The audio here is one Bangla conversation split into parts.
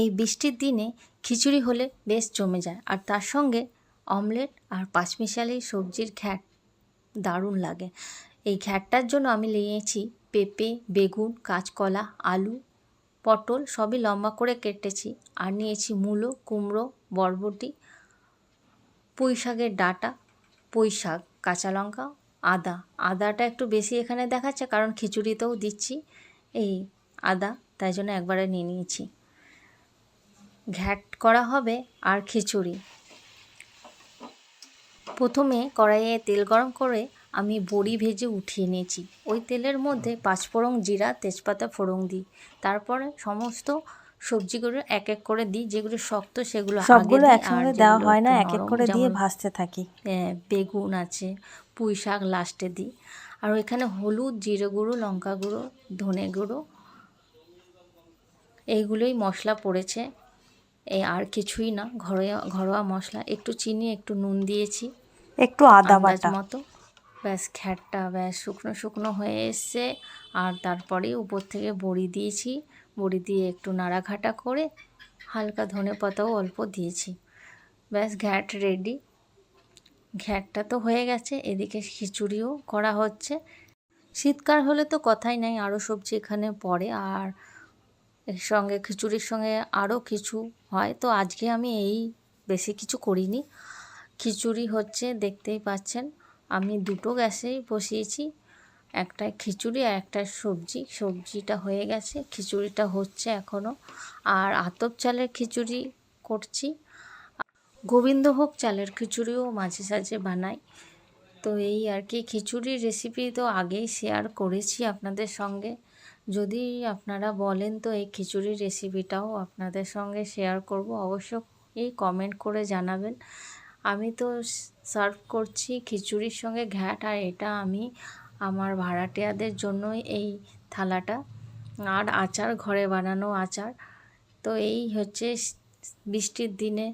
এই বৃষ্টির দিনে খিচুড়ি হলে বেশ জমে যায়, আর তার সঙ্গে অমলেট আর পাঁচমিশালি সবজির ঘ্যাট দারুণ লাগে। এই ঘ্যাটটার জন্য আমি নিয়েছি পেঁপে, বেগুন, কাঁচকলা, আলু, পটল সবই লম্বা করে কেটেছি, আর নিয়েছি মূলো, কুমড়ো, বরবটি পুঁই শাকের ডাঁটা পুঁই শাক কাঁচা লঙ্কা, আদা। আদাটা একটু বেশি এখানে দেখাচ্ছে কারণ খিচুড়িতেও দিচ্ছি এই আদা, তাই জন্য একবারে নিয়ে নিয়েছি। ঘ্যাট করা হবে আর খিচুড়ি। প্রথমে কড়াইয়ে তেল গরম করে আমি বড়ি ভেজে উঠিয়ে নিয়েছি। ওই তেলের মধ্যে পাঁচফোড়ন জিরা তেজপাতা ফোড়ন দিই। তারপরে সমস্ত সবজিগুলো এক এক করে দিই যেগুলো শক্ত সেগুলো সবগুলো একসঙ্গে দেওয়া হয় না এক এক করে দিয়ে ভাজতে থাকি। আহ, বেগুন আছে পুঁই শাক লাস্টে দিই। আর ওইখানে হলুদ জিরে গুঁড়ো লঙ্কা গুঁড়ো ধনে গুঁড়ো এইগুলোই মশলা পড়েছে। এই আর কিছুই না। ঘরোয়া ঘরোয়া মশলা। একটু চিনি একটু নুন দিয়েছি। একটু আদা বাটা। মতো। ব্যাস খ্যাটটা ব্যাস শুকনো শুকনো হয়ে এসছে। আর তারপরে উপর থেকে বড়ি দিয়েছি। বড়ি দিয়ে একটু নাড়াঘাটা করে হালকা ধনে পাতাও অল্প দিয়েছি। ব্যাস ঘ্যাট রেডি। ঘ্যাটটা তো হয়ে গেছে। এদিকে খিচুড়িও করা হচ্ছে। শীতকাল হলে তো কথাই নাই আরও সবজি এখানে পড়ে। আর এর সঙ্গে খিচুড়ির সঙ্গে আরও কিছু হয়। তো আজকে আমি এই বেশি কিছু করিনি। খিচুড়ি হচ্ছে দেখতেই পাচ্ছেন, আমি দুটো গ্যাসেই বসিয়েছি। একটা খিচুড়ি আর একটা সবজি। সবজিটা হয়ে গেছে, খিচুড়িটা হচ্ছে এখনও আর আতপ চালের খিচুড়ি করছি। গোবিন্দভোগ চালের খিচুড়িও মাঝে সাঝে বানাই। তো এই আর কি, খিচুড়ির রেসিপি তো আগেই শেয়ার করেছি আপনাদের সঙ্গে। যদি আপনারা বলেন তো এই খিচুড়ির রেসিপিটাও আপনাদের সঙ্গে শেয়ার করব, অবশ্য এই কমেন্ট করে জানাবেন। আমি তো সার্ভ করছি খিচুড়ির সঙ্গে ঘ্যাট, আর এটা আমি আমার ভাড়াটিয়াদের জন্যই এই থালাটা। আর আচার, ঘরে বানানো আচার। তো এই হচ্ছে বৃষ্টির দিনে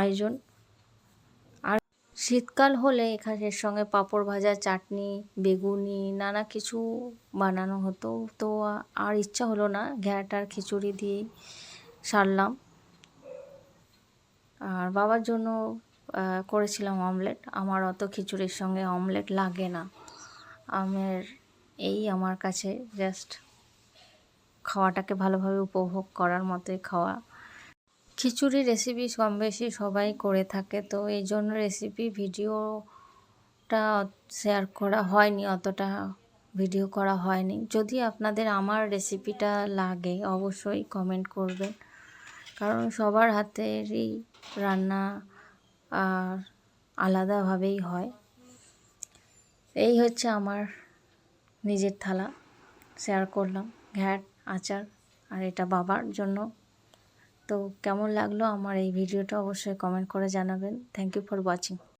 আয়োজন। শীতকাল হলে এখানে এর সঙ্গে পাঁপড় ভাজা, চাটনি, বেগুনি, নানা কিছু বানানো হতো। তো আর ইচ্ছা হলো না ঘ্যাট আর খিচুড়ি দিয়েই সারলাম। আর বাবার জন্য করেছিলাম অমলেট। আমার অত খিচুড়ির সঙ্গে অমলেট লাগে না। আমার এই আমার কাছে জাস্ট খাওয়াটাকে ভালোভাবে উপভোগ করার মতোই খাওয়া। খিচুড়ি রেসিপি কম বেশি সবাই করে থাকে, তো এই জন্য রেসিপি ভিডিওটা শেয়ার করা হয়নি, অতটা ভিডিও করা হয়নি। যদি আপনাদের আমার রেসিপিটা লাগে, অবশ্যই কমেন্ট করবেন। কারণ সবার হাতেরই রান্না আর আলাদাভাবেই হয়। এই হচ্ছে আমার নিজের থালা শেয়ার করলাম। ঘ্যাট, আচার, আর এটা বাবার জন্য। তো কেমন লাগল আমার এই ভিডিওটা অবশ্যই কমেন্ট করে জানাবেন। Thank you for watching